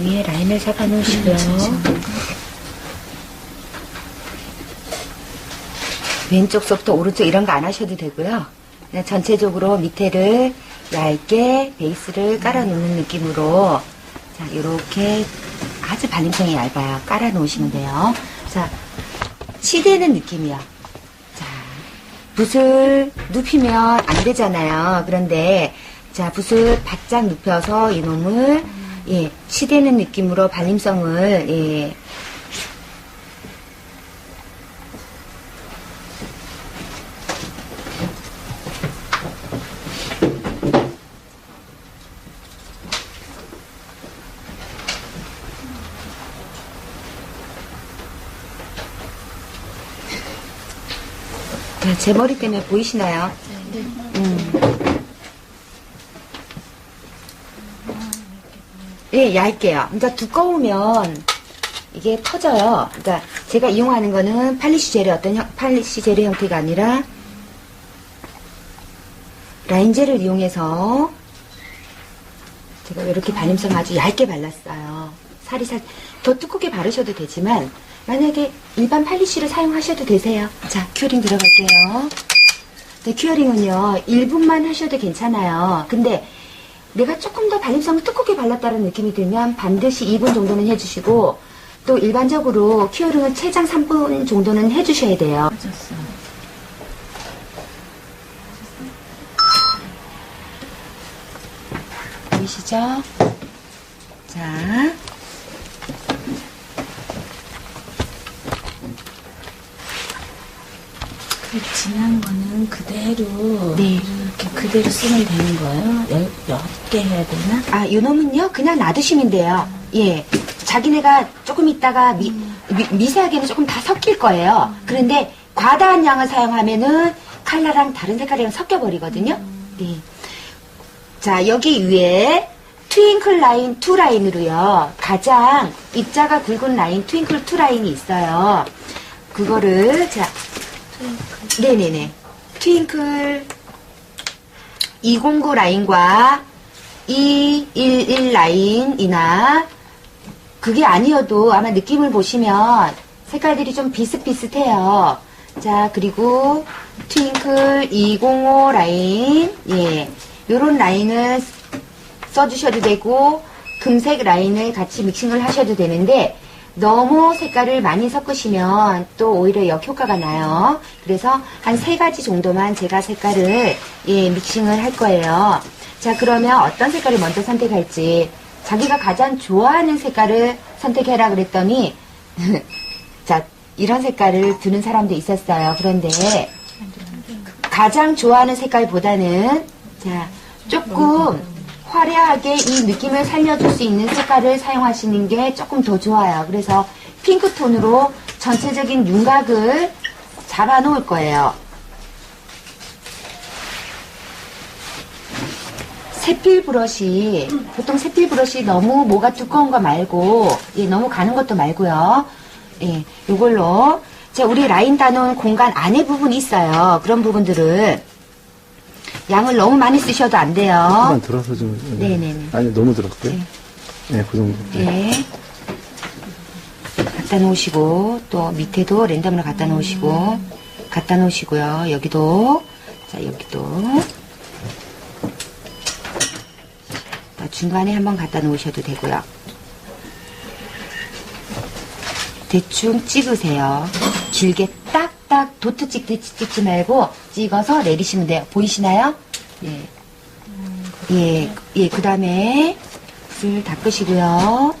위에 라인을 잡아 놓으시고요. 왼쪽 서부터 오른쪽 이런 거 안 하셔도 되고요. 그냥 전체적으로 밑에를 얇게 베이스를 깔아 놓는 느낌으로 자, 이렇게 아주 발림성이 얇아요. 깔아 놓으시면 돼요. 자, 치대는 느낌이요. 자, 붓을 눕히면 안 되잖아요. 그런데 자, 붓을 바짝 눕혀서 이놈을 예, 치대는 느낌으로 발림성을 예, 자, 제 머리 때문에 보이시나요? 음. 예, 얇게요. 그러니까 두꺼우면 이게 터져요. 그러니까 제가 이용하는 거는 팔리시 젤의 어떤 형, 팔리시 젤의 형태가 아니라 라인젤을 이용해서 제가 이렇게 발림성 아주 얇게 발랐어요. 살이 살, 더 두껍게 바르셔도 되지만, 만약에 일반 팔리쉬를 사용하셔도 되세요. 자, 큐어링 들어갈게요. 네, 큐어링은요, 1분만 하셔도 괜찮아요. 근데 내가 조금 더 발림성을 두껍게 발랐다는 느낌이 들면 반드시 2분 정도는 해주시고, 또 일반적으로 큐어링은 최장 3분 정도는 해주셔야 돼요. 보이시죠? 자, 그 진한 거는 그대로 네. 이렇게 그대로 쓰면 되는 거예요? 열, 옅게 해야 되나? 아, 요 놈은요, 그냥 놔두시면 돼요. 예. 자기네가 조금 있다가 미, 미, 세하게는 조금 다 섞일 거예요. 그런데 과다한 양을 사용하면은 칼라랑 다른 색깔이랑 섞여버리거든요. 네. 자, 여기 위에 트윙클 라인 투 라인으로요. 가장 입자가 굵은 라인 트윙클 투 라인이 있어요. 그거를, 자, 네네네. 트윙클 209 라인과 211 라인이나 그게 아니어도 아마 느낌을 보시면 색깔들이 좀 비슷비슷해요. 자, 그리고 트윙클 205 라인, 예. 요런 라인을 써주셔도 되고, 금색 라인을 같이 믹싱을 하셔도 되는데, 너무 색깔을 많이 섞으시면 또 오히려 역효과가 나요. 그래서 한 세 가지 정도만 제가 색깔을, 예, 믹싱을 할 거예요. 자, 그러면 어떤 색깔을 먼저 선택할지, 자기가 가장 좋아하는 색깔을 선택해라 그랬더니, 자, 이런 색깔을 두는 사람도 있었어요. 그런데, 가장 좋아하는 색깔보다는, 자, 조금 화려하게 이 느낌을 살려줄 수 있는 색깔을 사용하시는 게 조금 더 좋아요. 그래서 핑크톤으로 전체적인 윤곽을 잡아 놓을 거예요. 세필 브러쉬, 보통 세필 브러쉬 너무 뭐가 두꺼운 거 말고, 예, 너무 가는 것도 말고요. 예, 요걸로, 자, 우리 라인 따놓은 공간 안에 부분이 있어요. 그런 부분들을 양을 너무 많이 쓰셔도 안 돼요. 조금만 들어서 좀. 네 네네. 아니, 너무 들었고요. 네. 네, 그 정도. 예. 갖다 놓으시고, 또 밑에도 랜덤으로 갖다 놓으시고, 갖다 놓으시고요. 여기도, 자, 여기도. 자, 중간에 한번 갖다 놓으셔도 되고요. 대충 찍으세요. 길게 딱딱 도트 찍듯이 찍지 말고 찍어서 내리시면 돼요. 보이시나요? 예. 예, 예, 그 다음에 붓을 닦으시고요.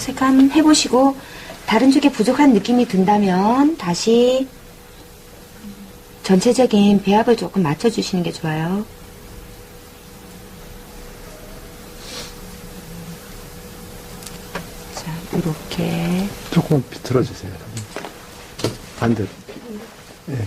색감 해보시고 다른 쪽에 부족한 느낌이 든다면 다시 전체적인 배합을 조금 맞춰주시는 게 좋아요. 자, 이렇게. 조금만 비틀어주세요. 반대로. 예.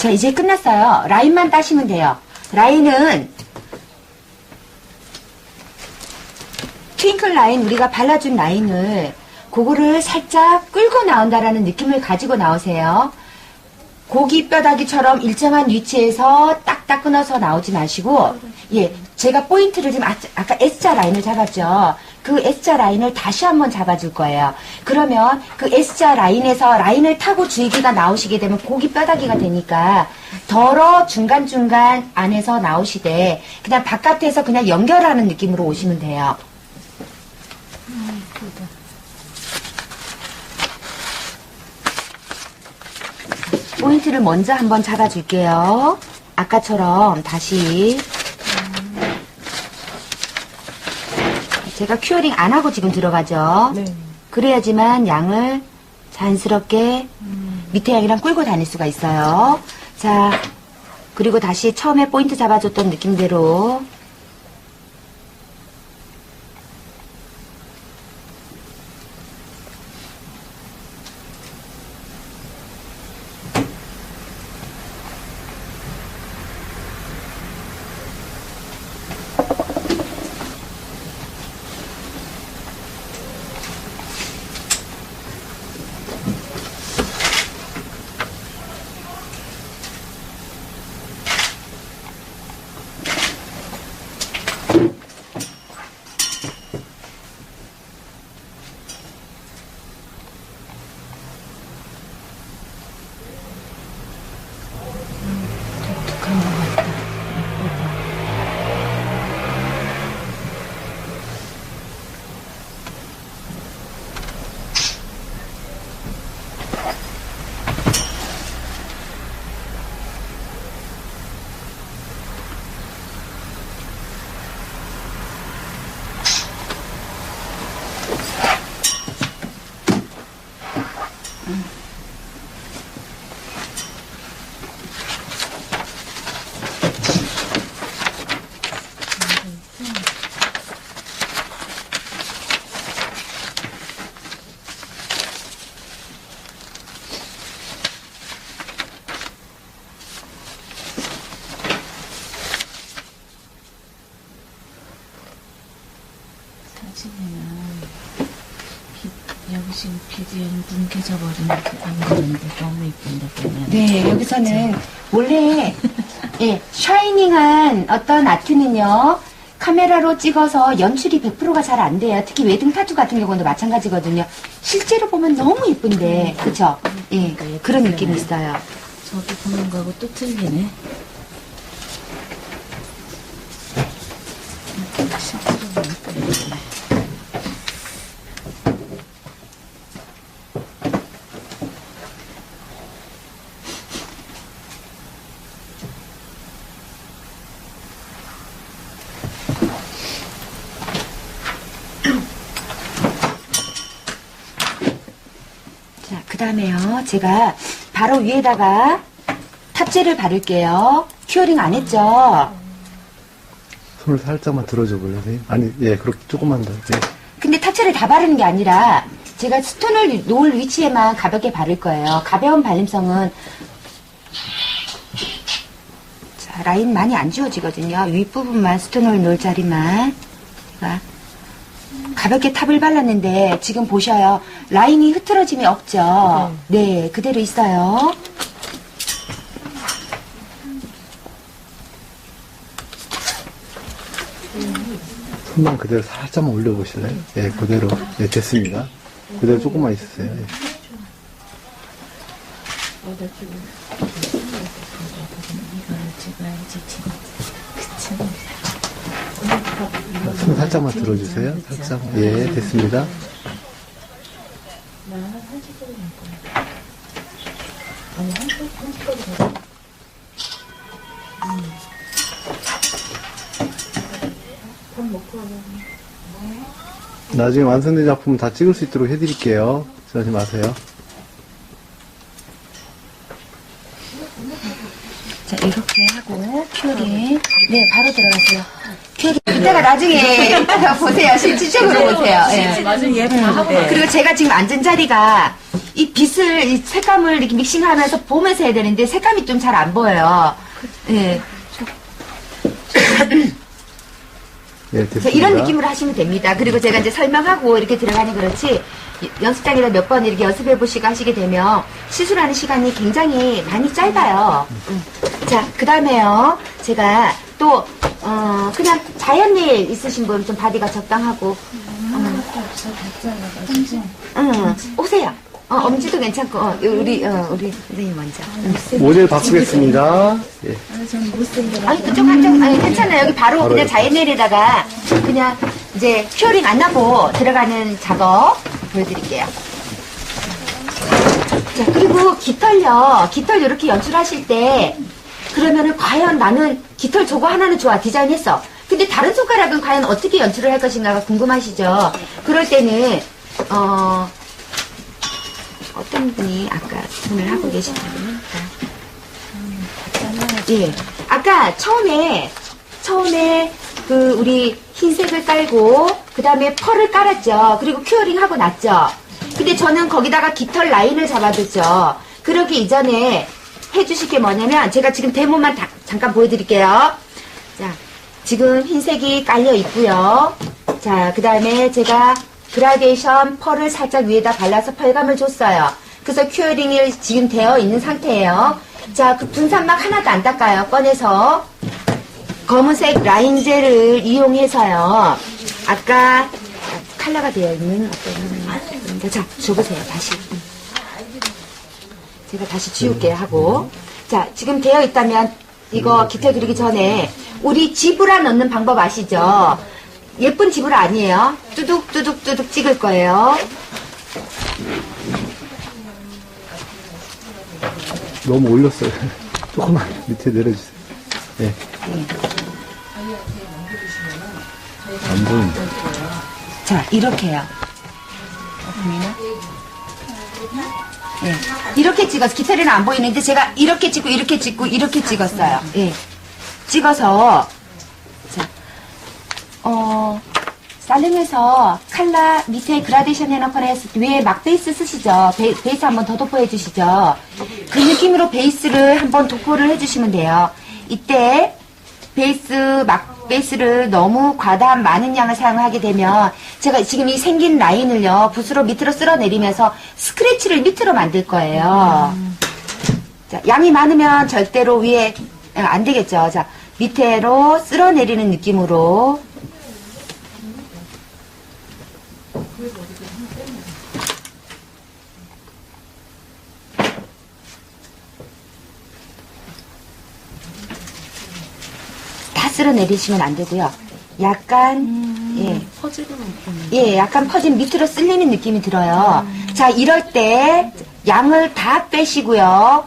자, 이제 끝났어요. 라인만 따시면 돼요. 라인은 트윙클 라인 우리가 발라준 라인을 그거를 살짝 끌고 나온다라는 느낌을 가지고 나오세요. 고기 뼈다귀처럼 일정한 위치에서 딱딱 끊어서 나오지 마시고 예 제가 포인트를 지금 아, 아까 S자 라인을 잡았죠 그 S자 라인을 다시 한번 잡아줄 거예요 그러면 그 S자 라인에서 라인을 타고 줄기가 나오시게 되면 고기 뼈다귀가 되니까 덜어 중간중간 안에서 나오시되 그냥 바깥에서 그냥 연결하는 느낌으로 오시면 돼요 포인트를 먼저 한번 잡아줄게요. 아까처럼 다시. 제가 큐어링 안 하고 지금 들어가죠. 네. 그래야지만 양을 자연스럽게 밑에 양이랑 끌고 다닐 수가 있어요. 자, 그리고 다시 처음에 포인트 잡아줬던 느낌대로 사진에는 비- 여기 지금 비디오는 뭉개져 버리는 안 그런데 너무 이쁜데 보면 네, 여기서는 원래 예, 샤이닝한 어떤 아트는요. 카메라로 찍어서 연출이 100%가 잘 안 돼요. 특히 웨딩 타투 같은 경우도 마찬가지거든요. 실제로 보면 너무 예쁜데, 그쵸? 예, 그런 느낌이 있어요. 저기 보는 거하고 또 틀리네. 실제로 보니까 이쁘네. 자, 그. 제가 바로 위에다가 탑재를 바를게요. 큐어링 안 했죠? 손을 살짝만 들어줘 볼래요, 선생님? 아니, 예, 그렇게 조금만 더. 예. 근데 탑재를 다 바르는 게 아니라 제가 스톤을 놓을 위치에만 가볍게 바를 거예요. 가벼운 발림성은 자, 라인 많이 안 지워지거든요. 윗부분만 스톤을 놓을 자리만 제가 가볍게 탑을 발랐는데 지금 보셔요. 라인이 흐트러짐이 없죠. 네, 그대로 있어요. 손만 그대로 살짝만 올려보실래요? 예, 그대로. 예, 됐습니다. 그대로 조금만 있으세요. 예. 이걸 찍어야지 진짜. 그치? 손 살짝만 들어주세요. 살짝. 예, 됐습니다. 나중에 완성된 작품 다 찍을 수 있도록 해드릴게요. 걱정하지 마세요. 자, 이렇게 하고, 큐링. 네, 바로 들어가세요. 이따가 나중에, 이따가 보세요. 실질적으로 보세요. 예. 맞아 예쁘네. 그리고 제가 지금 앉은 자리가 이 빛을, 이 색감을 이렇게 믹싱하면서 보면서 해야 되는데 색감이 좀 잘 안 보여요. 예. 예, 그래서 됐습니다. 이런 느낌으로 하시면 됩니다. 그리고 제가 이제 설명하고 이렇게 들어가니 그렇지 연습장에다 몇번 이렇게 연습해 보시고 하시게 되면 시술하는 시간이 굉장히 많이 짧아요. 음. 자, 그 다음에요. 제가 또, 어, 그냥 자연일 있으신 분 좀 바디가 적당하고, 응, 오세요. 어, 엄지도 괜찮고, 어, 우리, 어, 우리 선생님 먼저. 응. 모델 바꾸겠습니다. 예. 아니 그쪽 한쪽 아니 괜찮아요 여기 바로 그냥 이렇게. 자연내에다가 그냥 이제 큐어링 안 나고 들어가는 작업 보여드릴게요. 자 그리고 깃털요 깃털 이렇게 연출하실 때 그러면은 과연 나는 깃털 저거 하나는 좋아 디자인했어. 근데 다른 손가락은 과연 어떻게 연출을 할 것인가가 궁금하시죠? 그럴 때는 어 어떤 분이 아까 손을 하고 계시다면 예. 아까 처음에, 처음에 그 우리 흰색을 깔고, 그 다음에 펄을 깔았죠. 그리고 큐어링 하고 났죠. 근데 저는 거기다가 깃털 라인을 잡아뒀죠. 그러기 이전에 해주실 게 뭐냐면, 제가 지금 데모만 다- 잠깐 보여드릴게요. 자, 지금 흰색이 깔려 있고요. 자, 그 다음에 제가 그라데이션 펄을 살짝 위에다 발라서 펄감을 줬어요. 그래서 큐어링이 지금 되어 있는 상태예요. 자, 그 분산막 하나도 안 닦아요. 꺼내서. 검은색 라인젤을 이용해서요. 아까 컬러가 되어 있는 어떤 자, 줘보세요. 다시. 제가 다시 지울게요 하고. 자, 지금 되어 있다면 이거 깃털 그리기 전에 우리 지브라 넣는 방법 아시죠? 예쁜 지브라 아니에요. 뚜둑 뚜둑 뚜둑 찍을 거예요. 너무 올렸어요. 조금만 밑에 내려주세요. 예. 안 보인다. 자, 이렇게요. 예. 이렇게 찍어서, 깃털이는 안 보이는데, 제가 이렇게 찍고, 이렇게 찍고, 이렇게 찍었어요. 예. 찍어서, 자, 어, 살림에서 칼라 밑에 그라데이션 했을 때 위에 막 베이스 쓰시죠? 베, 베이스 한번 더 도포해 주시죠? 그 느낌으로 베이스를 한번 도포를 해주시면 돼요. 이때 베이스 막 베이스를 너무 과다한 많은 양을 사용하게 되면 제가 지금 이 생긴 라인을요 붓으로 밑으로 쓸어내리면서 스크래치를 밑으로 만들 거예요. 자, 양이 많으면 절대로 위에 아, 안 되겠죠. 자 밑에로 쓸어내리는 느낌으로 다 쓸어 내리시면 안 되고요. 약간 예. 퍼즐은 없구나. 예, 약간 퍼진 밑으로 쓸리는 느낌이 들어요. 자, 이럴 때 양을 다 빼시고요.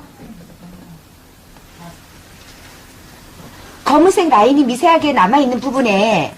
검은색 라인이 미세하게 남아있는 부분에